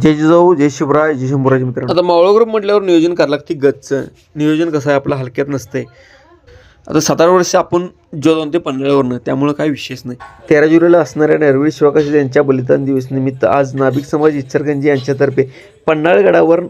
जय जिजाऊ जय शिवराय जय शंभूराज मित्रांनो. आता मावळ ग्रुप म्हटल्यावर नियोजन करायला लागते गच्चं. नियोजन कसं आहे आपलं हलक्यात नसतंय. आता सतरा वर्ष आपण जो जाऊन ते पन्हाळ्यावरनं त्यामुळं काही विशेष नाही. तेरा जुलैला असणाऱ्या नरवीर शिवकाशी यांच्या बलिदान दिवस निमित्त आज नाभिक समाज इचरगंजी यांच्यातर्फे पन्हाळगडावर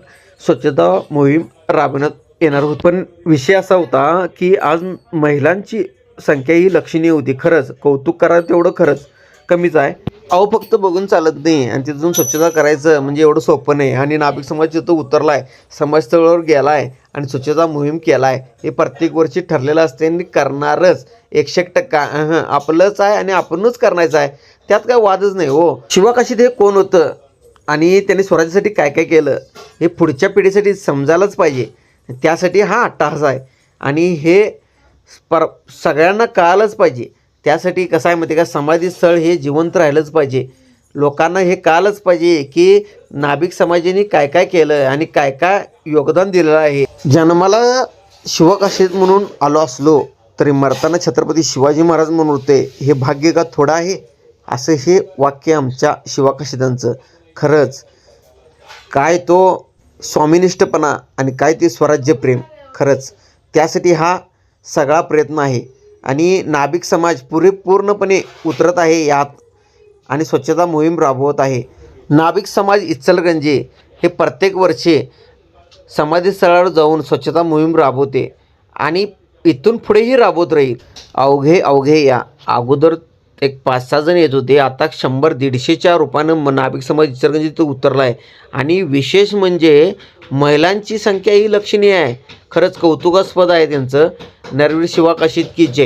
स्वच्छता मोहीम राबवण्यात येणार होती. पण विषय असा होता की आज महिलांची संख्या ही लक्षणीय होती. खरंच कौतुक करा तेवढं खरंच कमीच आहे. अहो फक्त बघून चालत नाही. आणि तिथून स्वच्छता करायचं म्हणजे एवढं सोपं नाही. आणि नाभिक समाज तिथं आहे समाजस्थळावर गेला आहे आणि स्वच्छता मोहीम केला आहे हे प्रत्येक वर्षी ठरलेलं असते आणि करणारच. एकशे एक टक्का अहं, आपलंच आहे आणि आपणच करण्याचं आहे. त्यात काय वादच नाही हो. शिवाकाशीत हे कोण होतं? आणि त्यांनी स्वराज्यासाठी काय काय केलं? हे पुढच्या पिढीसाठी समजायलाच पाहिजे. त्यासाठी हा अट्टाहास आहे. आणि हे पर सगळ्यांना कळालंच पाहिजे. त्यासाठी कसं आहे माहिती आहे का? समाधी स्थळ हे जिवंत राहिलंच पाहिजे. लोकांना हे कळालंच पाहिजे की नाभिक समाजाने काय काय केलं आणि काय काय योगदान दिलेलं आहे. जन्माला शिवकाशीत म्हणून आलो असलो तरी मरताना छत्रपती शिवाजी महाराज म्हणून होते. हे भाग्य का थोडं आहे? असं हे वाक्य आमच्या शिवाकाशिदांचं खरंच काय तो स्वामिनिष्ठपणा आणि काय ते स्वराज्यप्रेम. खरंच त्यासाठी हा सगळा प्रयत्न आहे. आणि नाभिक समाज पुरे पूर्णपणे उतरत आहे यात आणि स्वच्छता मोहीम राबवत आहे. नाभिक समाज इचलगंजे हे प्रत्येक वर्षी समाधीस्थळावर जाऊन स्वच्छता मोहीम राबवते आणि इथून पुढेही राबवत राहील. अवघे अवघे या. अगोदर एक पाच सहा जण येत होते. आता शंभर दीडशेच्या रूपानं म- नाभिक समाज इचलगंजी इथं उतरला आहे आणि विशेष म्हणजे महिलांची संख्या ही लक्षणीय आहे. खरंच कौतुकास्पद आहे त्यांचं. नरवीर शिवाकाशित की जय.